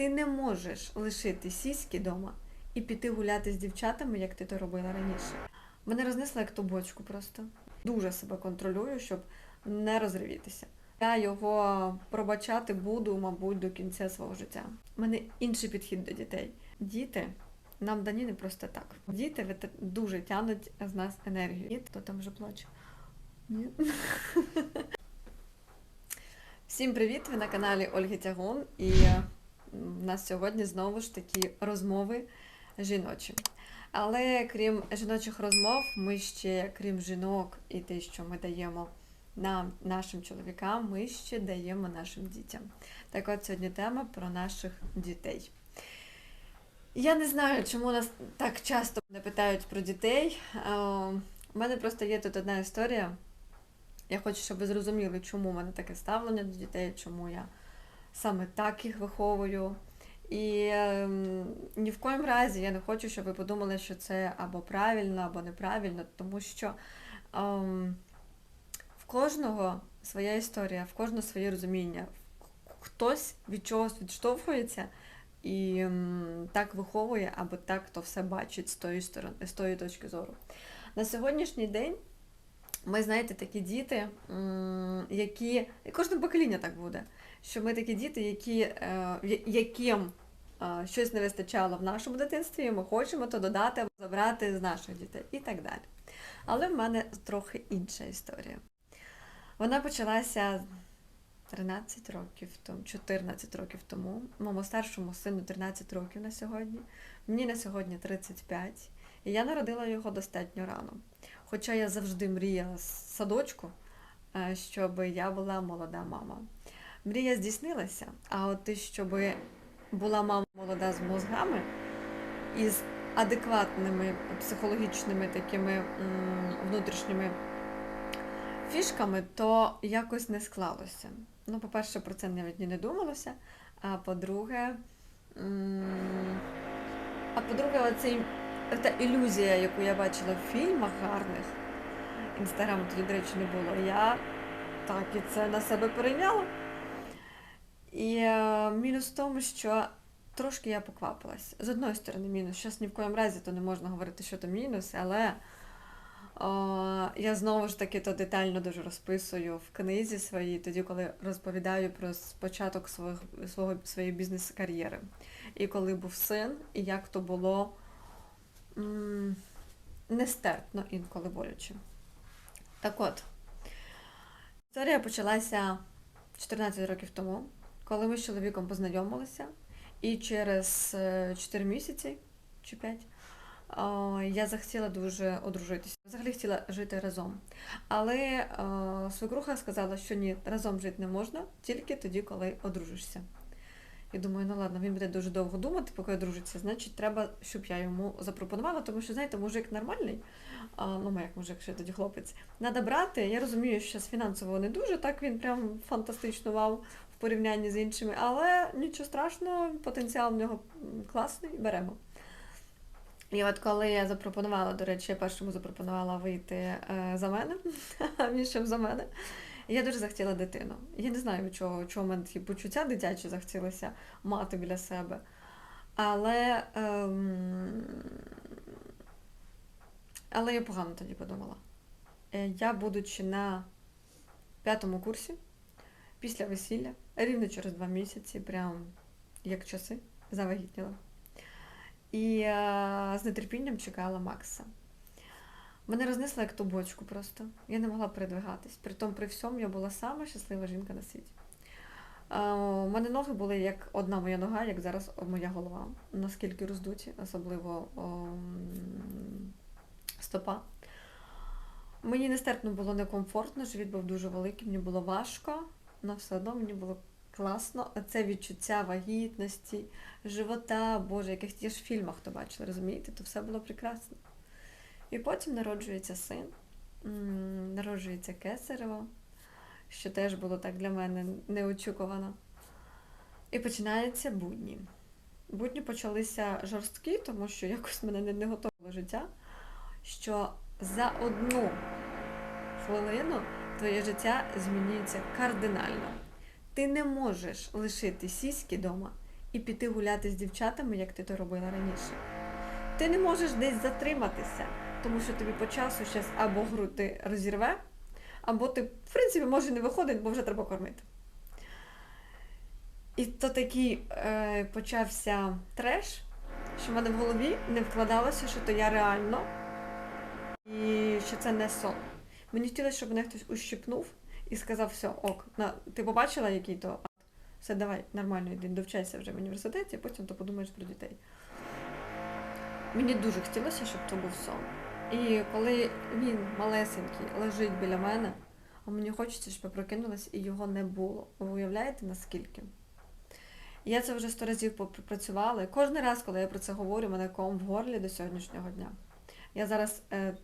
Ти не можеш лишити сіськи вдома і піти гуляти з дівчатами, як ти то робила раніше. Мене рознесло як ту бочку просто. Дуже себе контролюю, щоб не розривітися. Я його пробачати буду, мабуть, до кінця свого життя. У мене інший підхід до дітей. Діти нам дані не просто так. Діти дуже тянуть з нас енергію. І хто там вже плаче? Ні? Всім привіт! Ви на каналі Ольги Тягун. І в нас сьогодні знову ж такі розмови жіночі. Але крім жіночих розмов, ми ще, крім жінок і те, що ми даємо нам, нашим чоловікам, ми ще даємо нашим дітям. Так от сьогодні тема про наших дітей. Я не знаю, чому нас так часто не питають про дітей. У мене просто є тут одна історія. Я хочу, щоб ви зрозуміли, чому в мене таке ставлення до дітей, чому я саме так їх виховую. І ем, ні в коїм разі я не хочу, щоб ви подумали, що це або правильно, або неправильно, тому що ем, в кожного своя історія, в кожного своє розуміння. Хтось від чогось відштовхується і ем, так виховує, або так то все бачить з тої сторони, з тої точки зору. На сьогоднішній день ми, знаєте, такі діти, які. І кожне покоління так буде. Що ми такі діти, які, е, яким е, щось не вистачало в нашому дитинстві, і ми хочемо то додати або забрати з наших дітей і так далі. Але в мене трохи інша історія. Вона почалася 13 років тому, 14 років тому. Моєму старшому сину 13 років на сьогодні. Мені на сьогодні 35. І я народила його достатньо рано. Хоча я завжди мріяла з садочку, е, щоб я була молода мама. Мрія здійснилася, а от те, щоб була мама молода з мозгами і з адекватними психологічними такими внутрішніми фішками, то якось не склалося. Ну, по-перше, про це навіть не думалося. А по-друге, а по-друге, та ілюзія, яку я бачила в фільмах гарних, інстаграму тоді, до речі, не було. Я так і це на себе перейняла. І е, мінус в тому, що трошки я поквапилась. З одної сторони, мінус. Щас ні в коєму разі то не можна говорити, що то мінус, але о, я знову ж таки то детально дуже розписую в книзі своїй, тоді, коли розповідаю про початок свого, свого, своєї бізнес-кар'єри. І коли був син, і як то було м, нестерпно інколи боляче. Так от, історія почалася 14 років тому, коли ми з чоловіком познайомилися, і через е, 4 місяці чи 5 я захотіла дуже одружитися. Взагалі хотіла жити разом. Але е, свекруха сказала, що ні, разом жити не можна, тільки тоді, коли одружишся. Я думаю, ну ладно, він буде дуже довго думати, поки одружиться, значить, треба, щоб я йому запропонувала, тому що, знаєте, мужик нормальний, а, ну, як мужик, ще тоді хлопець, треба брати. Я розумію, що з фінансово не дуже, так він прям фантастично вау порівнянні з іншими, але нічого страшного, потенціал в нього класний, беремо. І от коли я запропонувала, до речі, я першому запропонувала вийти е, за мене, а за мене. Я дуже захотіла дитину. Я не знаю, чого, чого мене такі почуття дитячі захотілося мати біля себе. Але, ем, але я погано тоді подумала. Е, Я, будучи на п'ятому курсі, після весілля, рівно через два місяці, прям як часи, завагітніла. І е, з нетерпінням чекала Макса. Мене рознесло як ту бочку просто. Я не могла передвигатись. Притом при всьому я була сама щаслива жінка на світі. Е, У мене ноги були як одна моя нога, як зараз моя голова. Наскільки роздуті, особливо ем, стопа. Мені нестерпно було некомфортно, живіт був дуже великий, мені було важко, але все одно мені було класно. Це відчуття вагітності, живота, Боже, яких ті ж фільмах то бачили, розумієте, то все було прекрасно. І потім народжується син, народжується кесарево, що теж було так для мене неочікувано. І починаються будні. Будні почалися жорсткі, тому що якось мене не, не готовило життя, що за одну хвилину твоє життя змінюється кардинально. Ти не можеш лишити сіськи вдома і піти гуляти з дівчатами, як ти то робила раніше. Ти не можеш десь затриматися, тому що тобі по часу зараз або груди розірве, або ти, в принципі, може не виходить, бо вже треба кормити. І то такий е, почався треш, що в мене в голові не вкладалося, що то я реально і що це не сон. Мені хотілося, щоб мене хтось ущипнув і сказав, все, ок, на, ти побачила, який то? Все, давай, нормально, йди, довчайся вже в університеті, потім то подумаєш про дітей. Мені дуже хотілося, щоб то був сон. І коли він малесенький лежить біля мене, а мені хочеться, щоб я прокинулась і його не було. Ви уявляєте, наскільки? Я це вже сто разів попрацювала. Кожен раз, коли я про це говорю, мене ком в горлі до сьогоднішнього дня. Я зараз е,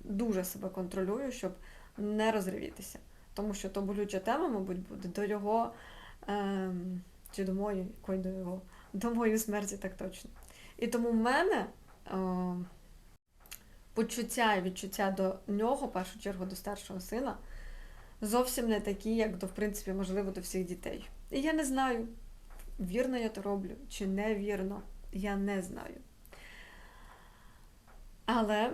дуже себе контролюю, щоб не розривітися. Тому що то болюча тема, мабуть, буде до його е, чи до моєї, якої до його, до моєї смерті так точно. І тому в мене е, почуття і відчуття до нього, в першу чергу до старшого сина, зовсім не такі, як до, в принципі, можливо, до всіх дітей. І я не знаю, вірно я то роблю чи невірно, я не знаю. Але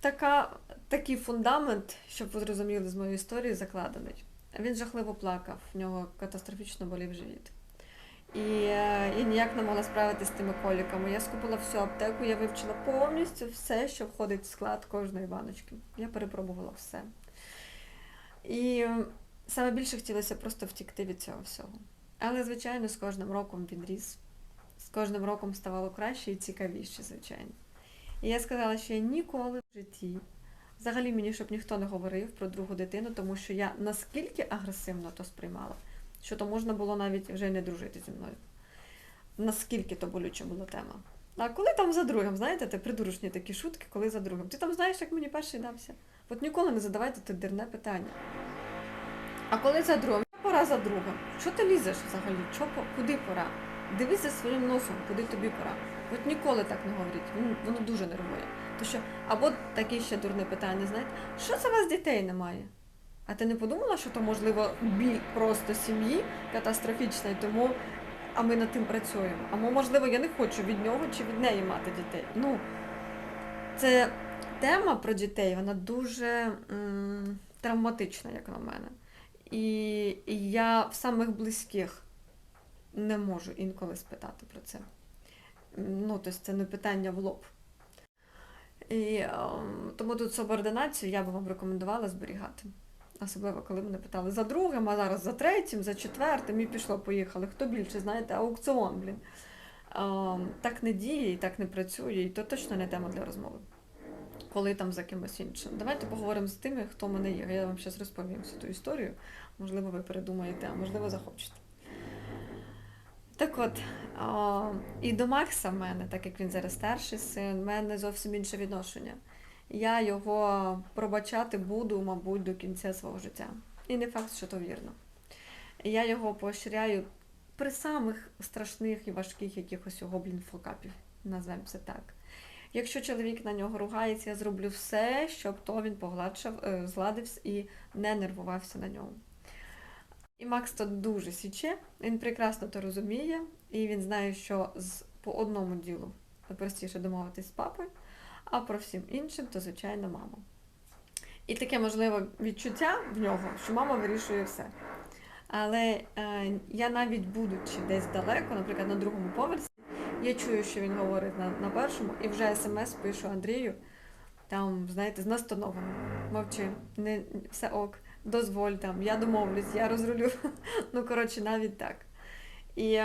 така, такий фундамент, щоб ви зрозуміли з моєї історії, закладений. Він жахливо плакав, в нього катастрофічно болів живіт. І е, я ніяк не могла справитися з тими коліками. Я скупила всю аптеку, я вивчила повністю все, що входить в склад кожної баночки. Я перепробувала все. І е, саме більше хотілося просто втікти від цього всього. Але, звичайно, з кожним роком він ріс. З кожним роком ставало краще і цікавіше, звичайно. І я сказала, що я ніколи в житті, взагалі мені, щоб ніхто не говорив про другу дитину, тому що я наскільки агресивно то сприймала, що то можна було навіть вже не дружити зі мною. Наскільки то болюча була тема. А коли там за другим, знаєте, ти придурочні такі шутки, коли за другим. Ти там знаєш, як мені перший дався. От ніколи не задавайте те дерне питання. А коли за другим, пора за другим. Що ти лізеш взагалі? Чо, куди пора? Дивись за своїм носом, куди тобі пора. От ніколи так не говоріть, Воно- воно дуже нервує. То що, або таке ще дурне питання, знаєте, що це у вас дітей немає? А ти не подумала, що то, можливо, біль просто сім'ї катастрофічна, тому а ми над тим працюємо. Або, можливо, я не хочу від нього чи від неї мати дітей. Ну, це тема про дітей, вона дуже м, травматична, як на мене. І, і я в самих близьких не можу інколи спитати про це. Ну, тобто це не питання в лоб. І, ем, тому тут субординацію я би вам рекомендувала зберігати. Особливо, коли мене питали за другим, а зараз за третім, за четвертим, і пішло-поїхали. Хто більше, знаєте, аукціон, блін. Ем, так не діє і так не працює, і то точно не тема для розмови. Коли там за кимось іншим. Давайте поговоримо з тими, хто мене є. Я вам зараз розповім всю ту історію. Можливо, ви передумаєте, а можливо, захочете. Так от, а, і до Макса в мене, так як він зараз старший син, в мене зовсім інше відношення. Я його пробачати буду, мабуть, до кінця свого життя. І не факт, що то вірно. Я його поощряю при самих страшних і важких якихось його, блін, фокапів, назвемо це так. Якщо чоловік на нього ругається, я зроблю все, щоб то він погладшав, е, згладився і не нервувався на ньому. І Макс то дуже січе, він прекрасно то розуміє, і він знає, що з, по одному ділу простіше домовитись з папою, а про всім іншим, то, звичайно, мама. І таке можливе відчуття в нього, що мама вирішує все. Але е, я навіть будучи десь далеко, наприклад, на другому поверсі, я чую, що він говорить на, на першому, і вже смс пишу Андрію, там, знаєте, з настановами. Мовчи, не, все ок, дозволь там, я домовлюсь, я розрулю. ну, коротше, навіть так. І е,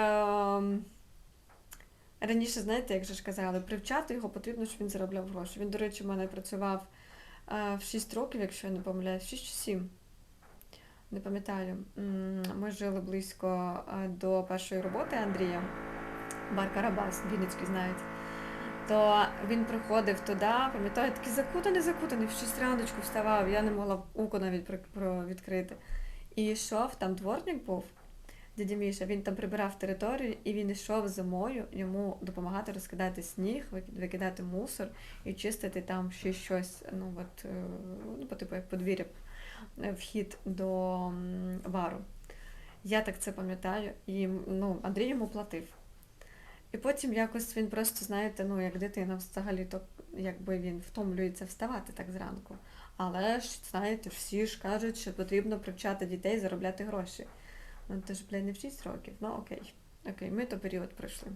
раніше, знаєте, як же ж казали, привчати його потрібно, щоб він заробляв гроші. Він, до речі, в мене працював е, в 6 років, якщо я не помиляюсь, 6 чи 7. Не пам'ятаю. Ми жили близько е, до першої роботи Андрія. Бар Карабас, Вінницький знають. То він приходив туди, пам'ятаю, такий закутаний, закутаний, в 6 раночку вставав, я не могла око навіть відкрити. І йшов, там дворник був, дядя Міша, він там прибирав територію, і він йшов зимою йому допомагати розкидати сніг, викидати мусор і чистити там ще щось, ну от, е, ну, по типу як подвір'я, е, вхід до бару. Я так це пам'ятаю, і ну, Андрій йому платив. І потім якось він просто, знаєте, ну як дитина взагалі, то якби він втомлюється вставати так зранку. Але ж, знаєте, всі ж кажуть, що потрібно привчати дітей заробляти гроші. Ну, то ж, блядь, не в 6 років. Ну окей. Окей, ми то період пройшли.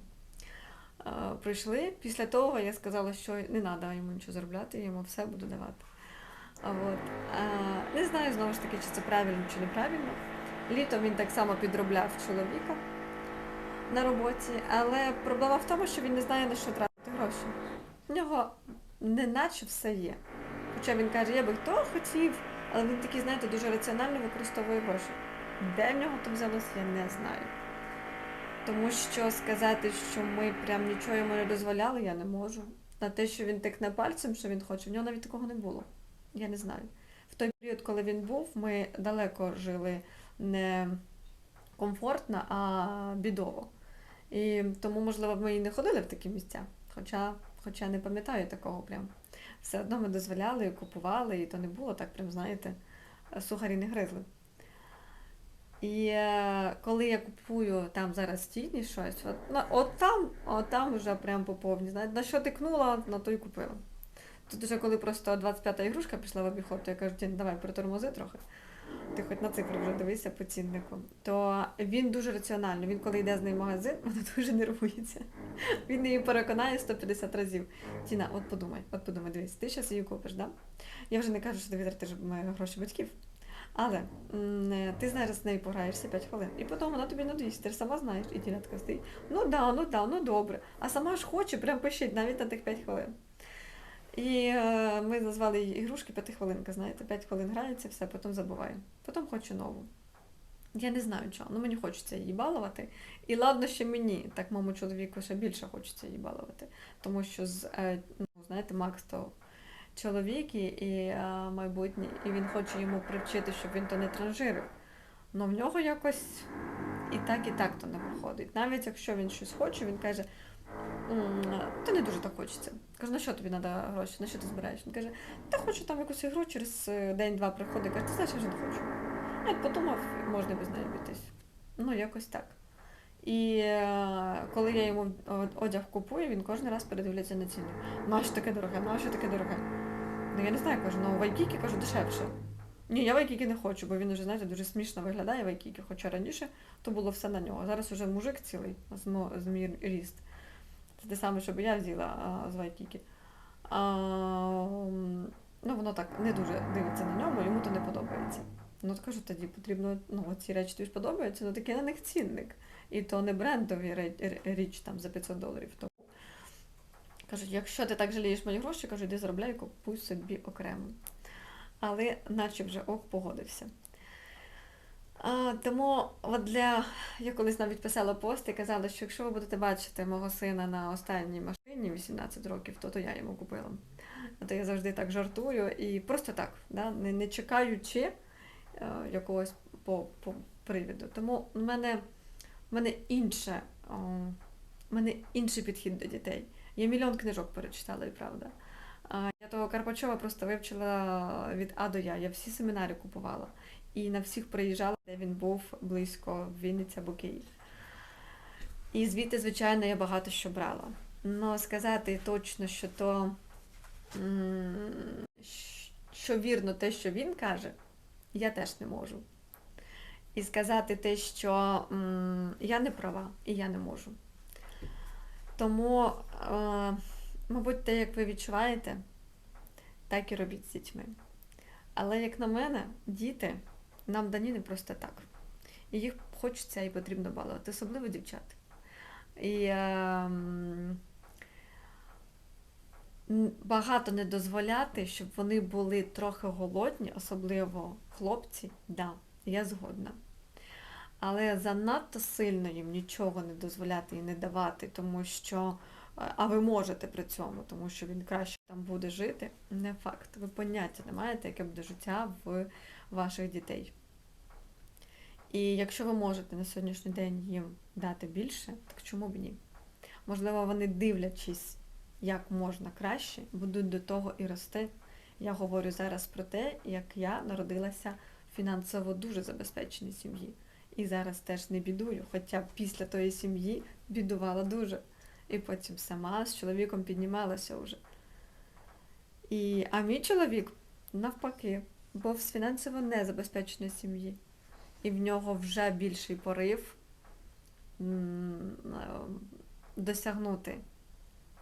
Е, пройшли. Після того я сказала, що не треба йому нічого заробляти, я йому все буду давати. А от. Е, не знаю знову ж таки, чи це правильно, чи неправильно. Літом він так само підробляв чоловіка на роботі, але проблема в тому, що він не знає на що тратити гроші. В нього неначе все є. Хоча він каже, я би хто хотів, але він такий, знаєте, дуже раціонально використовує гроші. Де в нього то взялось, я не знаю. Тому що сказати, що ми прям нічого йому не дозволяли, я не можу. На те, що він тикне пальцем, що він хоче, в нього навіть такого не було. Я не знаю. В той період, коли він був, ми далеко жили не комфортно, а бідово. І тому, можливо, ми і не ходили в такі місця. Хоча, хоча не пам'ятаю такого прям. Все одно ми дозволяли, і купували, і то не було так, прям, знаєте, сухарі не гризли. І е, коли я купую там зараз тіні щось, от, от там, от там вже прям по повні. Знаєте, на що тикнула, на то й купила. Тут вже коли просто 25-та ігрушка пішла в обіход, то я кажу, давай притормози трохи. Ти хоч на цифри вже дивися по ціннику. То він дуже раціональний. Він коли йде з нею в магазин, вона дуже нервується. Він її переконає 150 разів. Тіна, от подумай, от подумай, дивись, ти зараз її купиш, да? Я вже не кажу, що ти витратиш гроші батьків. Але е, ти зараз з нею пограєшся 5 хвилин, і потім вона тобі надоїсть, ти ж сама знаєш, і Тіна така стоїть. Ну да, ну да, ну добре. А сама ж хоче, прям пишіть навіть на тих 5 хвилин. І е, ми назвали ігрушки п'ятихвилинка, знаєте, 5 хвилин грається, все, потім забуває. Потім хочу нову. Я не знаю чого, ну мені хочеться її балувати. І ладно, що мені, так моєму чоловіку ще більше хочеться її балувати. Тому що, з, е, ну, знаєте, Макс то чоловік і, е, майбутній, і він хоче йому привчити, щоб він то не транжирив. Ну в нього якось і так, і так то не виходить. Навіть якщо він щось хоче, він каже, «М, та не дуже так хочеться. Кажу, на що тобі треба гроші, на що ти збираєш? Він каже, та хочу там якусь ігру, через е, день-два приходить. Каже, ти знаєш, я вже не хочу. Я подумав, можна без неї обійтись. Ну, якось так. І е, коли я йому одяг купую, він кожен раз передивляється на ціну. Ну, а що таке дороге? Ну, а що таке дороге? Ну, я не знаю, кажу, ну Вайкікі кажу дешевше. Ні, я Вайкікі не хочу, бо він уже, знаєте, дуже смішно виглядає Вайкікі, хоча раніше то було все на нього. Зараз уже мужик цілий з мій ріст. Це те саме, що би я взяла з Вайкікі. Ну, воно так не дуже дивиться на ньому, йому то не подобається. Ну, кажу, тоді потрібно, ну, ці речі тобі ж подобаються, ну такий на них цінник. І то не брендові річ там за 500 доларів. Тому кажуть, якщо ти так жалієш мої гроші, кажу, йди заробляй, купуй собі окремо. Але наче вже ок погодився. А, тому от для я колись навіть писала пост і казала, що якщо ви будете бачити мого сина на останній машині 18 років, то, то я йому купила. А То я завжди так жартую і просто так, да, не, не чекаючи е, якогось по, по привіду. Тому в мене, в мене інше, о, в мене інший підхід до дітей. Я мільйон книжок перечитала, і правда. А, Я того Карпачова просто вивчила від А до Я. Я всі семінари купувала. І на всіх приїжджала, де він був близько Вінниця або Київ. І звідти, звичайно, я багато що брала. Ну, сказати точно, що то що вірно те, що він каже, я теж не можу. І сказати те, що я не права, і я не можу. Тому, е, мабуть, те, як ви відчуваєте, так і робіть з дітьми. Але, як на мене, діти нам дані не просто так. І їх хочеться і потрібно балувати, особливо дівчат. І е, багато не дозволяти, щоб вони були трохи голодні, особливо хлопці, да, я згодна. Але занадто сильно їм нічого не дозволяти і не давати, тому що, е, а ви можете при цьому, тому що він краще там буде жити, не факт. Ви поняття не маєте, яке буде життя в ваших дітей. І якщо ви можете на сьогоднішній день їм дати більше, так чому б ні? Можливо, вони дивлячись, як можна краще, будуть до того і рости. Я говорю зараз про те, як я народилася в фінансово дуже забезпеченій сім'ї. І зараз теж не бідую, хоча після тої сім'ї бідувала дуже. І потім сама з чоловіком піднімалася вже. І, а мій чоловік навпаки, був з фінансово незабезпеченої сім'ї. І в нього вже більший порив е, досягнути.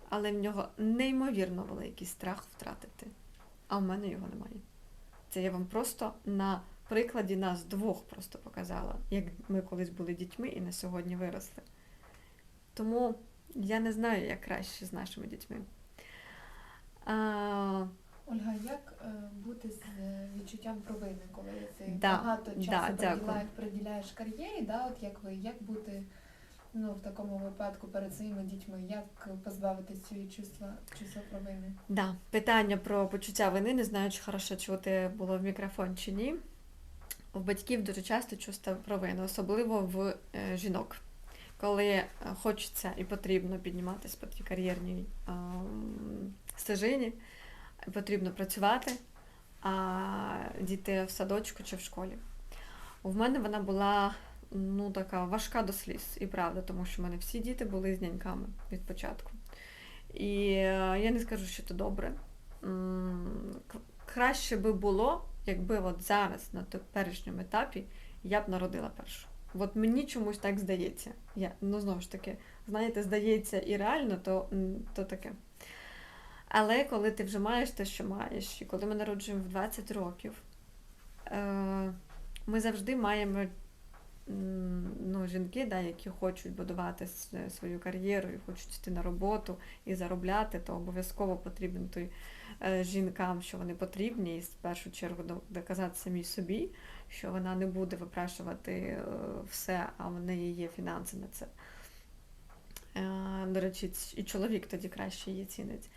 Але в нього неймовірно великий страх втратити. А в мене його немає. Це я вам просто на прикладі нас двох просто показала, як ми колись були дітьми і на сьогодні виросли. Тому я не знаю, як краще з нашими дітьми. А, Ольга, як е, бути з е, відчуттям провини, коли ти Да, багато часу да, приділяєш, приділяєш кар'єрі, да, от як ви, як бути ну, в такому випадку перед своїми дітьми, як позбавитись цієї чувства, чувства провини? да, питання про почуття вини, не знаю, чи хорошо чути було в мікрофон чи ні. У батьків дуже часто чувство провини, особливо в е, жінок. Коли хочеться і потрібно підніматися по тій кар'єрній стежині, потрібно працювати, а діти в садочку чи в школі. У мене вона була ну, така важка до сліз, і правда, тому що в мене всі діти були з няньками від початку. І е, я не скажу, що це добре. Краще би було, якби от зараз, на теперішньому етапі, я б народила першу. От мені чомусь так здається. Я, ну, знову ж таки, знаєте, здається і реально, то, то таке. Але коли ти вже маєш те, що маєш, і коли ми народжуємо в 20 років, е, ми завжди маємо ну, жінки, да, які хочуть будувати свою кар'єру і хочуть йти на роботу і заробляти, то обов'язково потрібен той е, жінкам, що вони потрібні, і в першу чергу доказати самій собі, що вона не буде випрашувати е, все, а в неї є фінанси на це. До речі, і чоловік тоді краще її цінить.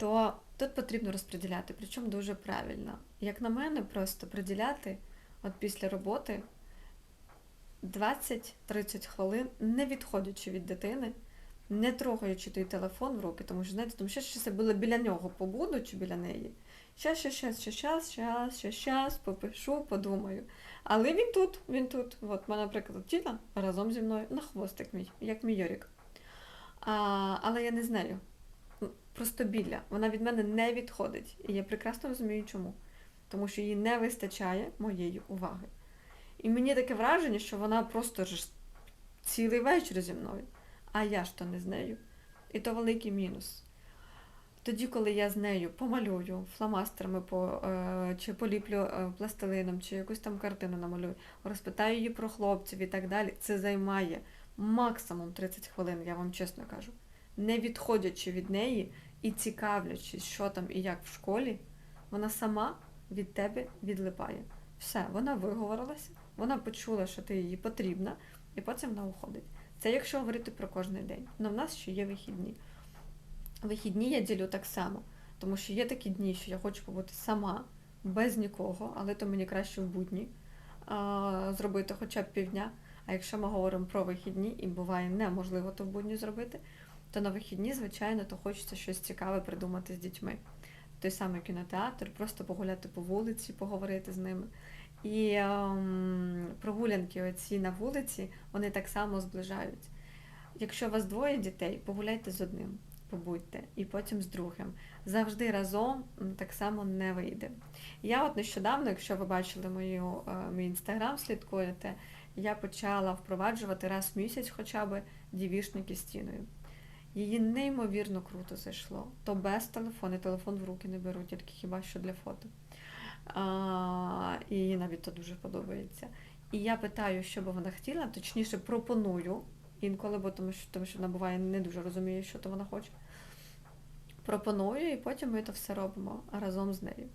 То тут потрібно розподіляти, причому дуже правильно. Як на мене, просто приділяти от після роботи 20-30 хвилин, не відходячи від дитини, не трогаючи той телефон в руки, тому що, знаєте, тому що я була біля нього побуду чи біля неї. Щас, щас, щас, щас, щас, щас, щас, щас, попишу, подумаю. Але він тут, він тут. От мене, наприклад, тіла разом зі мною на хвостик мій, як мій Йорік. А, але я не з нею. Просто біля. Вона від мене не відходить. І я прекрасно розумію, чому. Тому що їй не вистачає моєї уваги. І мені таке враження, що вона просто ж цілий вечір зі мною, а я ж то не з нею. І то великий мінус. Тоді, коли я з нею помалюю фломастерами по, е, чи поліплю е, пластилином, чи якусь там картину намалюю, розпитаю її про хлопців і так далі, це займає максимум 30 хвилин, я вам чесно кажу. Не відходячи від неї і цікавлячись, що там і як в школі, вона сама від тебе відлипає. Все, вона виговорилася, вона почула, що ти їй потрібна, і потім вона уходить. Це якщо говорити про кожний день. Але в нас ще є вихідні. Вихідні я ділю так само, тому що є такі дні, що я хочу побути сама, без нікого, але то мені краще в будні а, зробити хоча б півдня. А якщо ми говоримо про вихідні, і буває неможливо то в будні зробити, то на вихідні, звичайно, то хочеться щось цікаве придумати з дітьми. Той самий кінотеатр, просто погуляти по вулиці, поговорити з ними. І ем, прогулянки оці на вулиці, вони так само зближають. Якщо у вас двоє дітей, погуляйте з одним, побудьте, і потім з другим. Завжди разом так само не вийде. Я от нещодавно, якщо ви бачили мою, е, мій інстаграм, слідкуєте, я почала впроваджувати раз в місяць хоча б дівішники стіною. Її неймовірно круто зайшло. То без телефону, телефон в руки не беру, тільки хіба що для фото. А, і їй навіть то дуже подобається. І я питаю, що би вона хотіла, точніше пропоную інколи, бо тому що, тому що вона буває не дуже розуміє, що то вона хоче. Пропоную, і потім ми це все робимо разом з нею.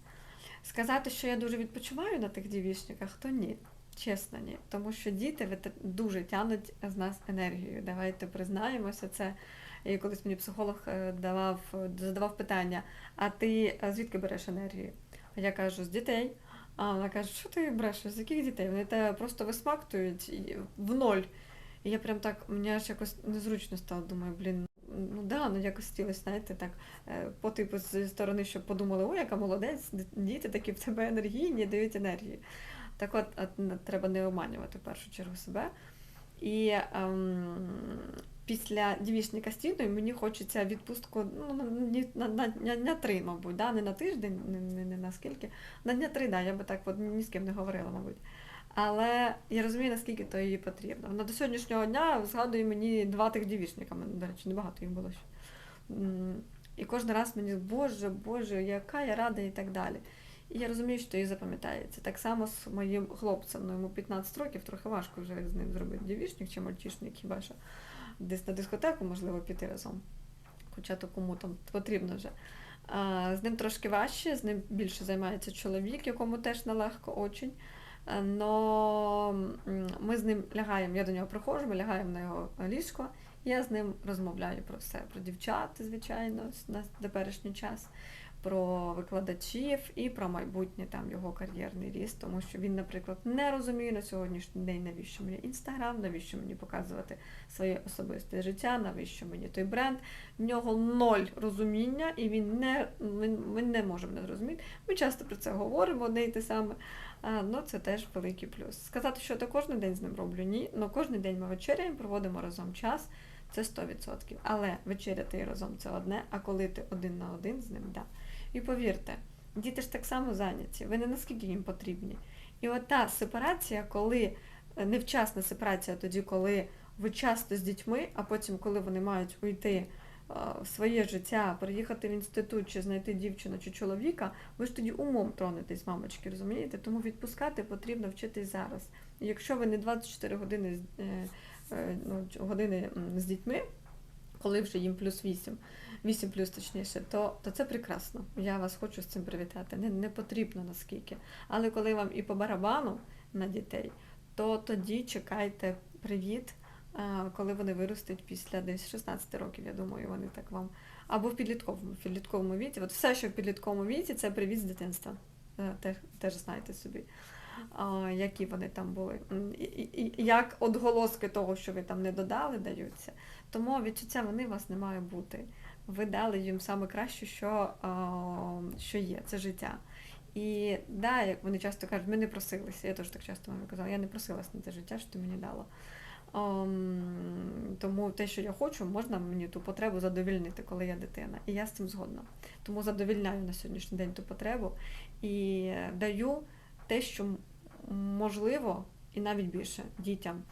Сказати, що я дуже відпочиваю на тих дівічниках, то ні. Чесно, ні. Тому що діти дуже тянуть з нас енергію. Давайте признаємося це. І колись мені психолог е, давав, задавав питання: а ти е, звідки береш енергію? Я кажу, з дітей. А вона каже, що ти береш? З яких дітей? Вони тебе просто висмактують в ноль. І я прям так, мені аж якось незручно стало, думаю, блін, ну да, ну якось хотілося, знаєте, так, е, по типу зі сторони, щоб подумали, ой, яка молодець, діти такі в тебе енергійні, дають енергію. Так от, от треба не обманювати в першу чергу себе. І ем, після дівічника стіної мені хочеться відпустку ну, на, на, на, на, три, мабуть, да? не на тиждень, не, не, не на скільки. На дня три, да, я би так от ні з ким не говорила, мабуть. Але я розумію, наскільки то їй потрібно. Вона до сьогоднішнього дня згадує мені два тих дівічника, мене, до речі, небагато їх було ще. І кожен раз мені, Боже, Боже, яка я рада і так далі. І я розумію, що їй запам'ятається. Так само з моїм хлопцем, ну йому 15 років, трохи важко вже з ним зробити дівічник чи мальчишник, хіба що десь на дискотеку, можливо, піти разом. Хоча то кому там потрібно вже. А, з ним трошки важче, з ним більше займається чоловік, якому теж нелегко очень. Но ми з ним лягаємо, я до нього приходжу, ми лягаємо на його ліжко, я з ним розмовляю про все, про дівчат, звичайно, на теперішній час, про викладачів і про майбутнє там його кар'єрний ріст, тому що він, наприклад, не розуміє на сьогоднішній день, навіщо мені інстаграм, навіщо мені показувати своє особисте життя, навіщо мені той бренд. В нього ноль розуміння, і він не ми, ми не можемо не зрозуміти. Ми часто про це говоримо, одне і те саме. Ну, це теж великий плюс. Сказати, що я кожен день з ним роблю, ні. але кожен день ми вечеряємо, проводимо разом час, це 100%. Але вечеряти разом це одне, а коли ти один на один з ним, да. І повірте, діти ж так само зайняті, ви не наскільки їм потрібні. І от та сепарація, коли е, невчасна сепарація, тоді, коли ви часто з дітьми, а потім, коли вони мають уйти е, в своє життя, переїхати в інститут чи знайти дівчину чи чоловіка, ви ж тоді умом тронетесь, мамочки, розумієте? Тому відпускати потрібно вчитись зараз. Якщо ви не 24 години, з- е, ну, години з дітьми, коли вже їм плюс 8, 8 плюс точніше, то, то це прекрасно. Я вас хочу з цим привітати. Не, не потрібно наскільки. Але коли вам і по барабану на дітей, то тоді чекайте привіт, коли вони виростуть після десь 16 років, я думаю, вони так вам. Або в підлітковому, в підлітковому віці. От все, що в підлітковому віці, це привіт з дитинства. Е, Теж, теж знайте собі, які вони там були. І, як отголоски того, що ви там не додали, даються. Тому відчуття вони у вас не має бути. Ви дали їм саме краще, що, що є, це життя. І да, як вони часто кажуть, ми не просилися. Я теж так часто мамі казала, я не просилась на те життя, що ти мені дала. Ем, тому те, що я хочу, можна мені ту потребу задовільнити, коли я дитина. І я з цим згодна. Тому задовільняю на сьогоднішній день ту потребу і даю те, що можливо, і навіть більше дітям.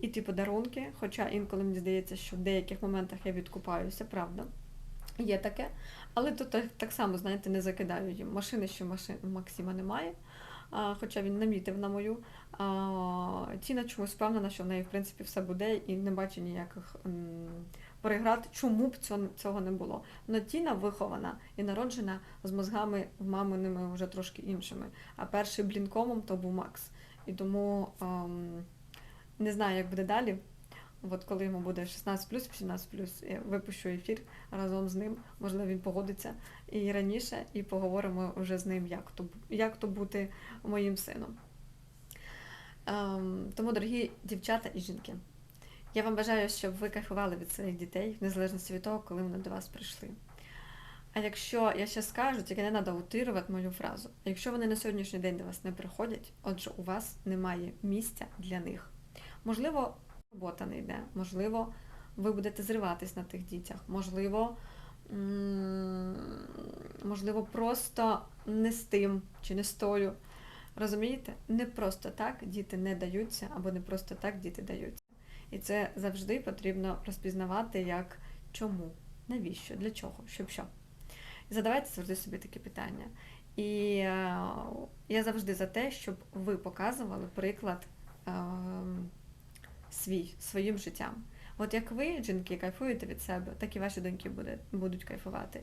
І ті подарунки, хоча інколи мені здається, що в деяких моментах я відкупаюся, правда. Є таке. Але тут так, само, знаєте, не закидаю їм. Машини ще машин Максима немає, а, хоча він намітив на мою. А, Тіна чомусь впевнена, що в неї в принципі все буде і не бачу ніяких м, переград, чому б цього, не було. Но Тіна вихована і народжена з мозгами маминими вже трошки іншими. А перший блінкомом то був Макс. І тому ем, не знаю, як буде далі. От коли йому буде 16 17 я випущу ефір разом з ним. Можливо, він погодиться і раніше, і поговоримо вже з ним, як то, як то бути моїм сином. Ем, тому, дорогі дівчата і жінки, я вам бажаю, щоб ви кайфували від своїх дітей, в незалежності від того, коли вони до вас прийшли. А якщо я ще скажу, тільки не треба утирувати мою фразу. Якщо вони на сьогоднішній день до вас не приходять, отже, у вас немає місця для них. Можливо, робота не йде, можливо, ви будете зриватись на тих дітях, можливо, можливо, просто не з тим чи не з тою. Розумієте? Не просто так діти не даються, або не просто так діти даються. І це завжди потрібно розпізнавати як чому, навіщо, для чого, щоб що. І задавайте завжди собі такі питання. І е, я завжди за те, щоб ви показували приклад е, свій, своїм життям. От як ви, жінки, кайфуєте від себе, так і ваші доньки буде, будуть кайфувати.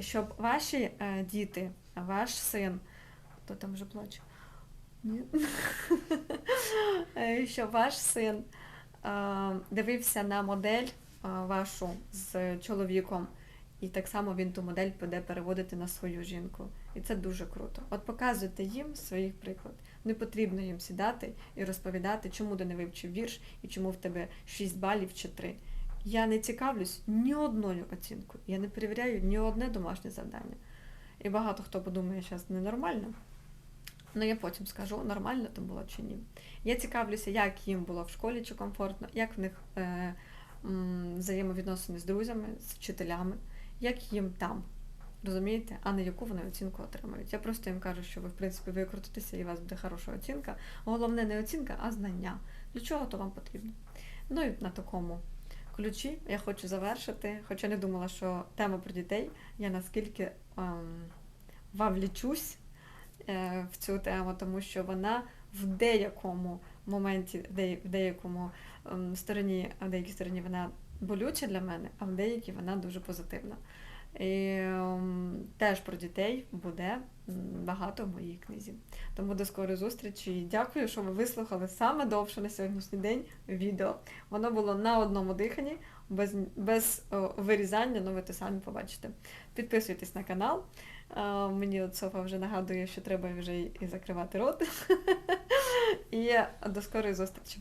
Щоб ваші е, діти, ваш син, хто там вже плаче? Ні? Е, Щоб ваш син дивився на модель вашу з чоловіком, і так само він ту модель буде переводити на свою жінку. І це дуже круто. От показуйте їм своїх приклад. Не потрібно їм сідати і розповідати, чому ти не вивчив вірш і чому в тебе 6 балів чи 3. Я не цікавлюсь ні одною оцінкою. Я не перевіряю ні одне домашнє завдання. І багато хто подумає, що це ненормально. Ну, я потім скажу, нормально то було чи ні. Я цікавлюся, як їм було в школі, чи комфортно, як в них е, м, взаємовідносини з друзями, з вчителями, як їм там. Розумієте, а не яку вони оцінку отримають. Я просто їм кажу, що ви, в принципі, викрутитеся і у вас буде хороша оцінка. Головне не оцінка, а знання. Для чого то вам потрібно? Ну і на такому ключі я хочу завершити, хоча не думала, що тема про дітей я наскільки ем, вовлічусь е, в цю тему, тому що вона в деякому моменті, в деякому ем, стороні, в деякій стороні вона болюча для мене, а в деякій вона дуже позитивна. І ем, теж про дітей буде багато в моїй книзі. Тому до скорої зустрічі. І Дякую, що ви вислухали саме довше на сьогоднішній день відео. Воно було на одному диханні, без, без о, вирізання, ну ви то самі побачите. Підписуйтесь на канал. А, мені от Софа вже нагадує, що треба вже і закривати рот. І до скорої зустрічі.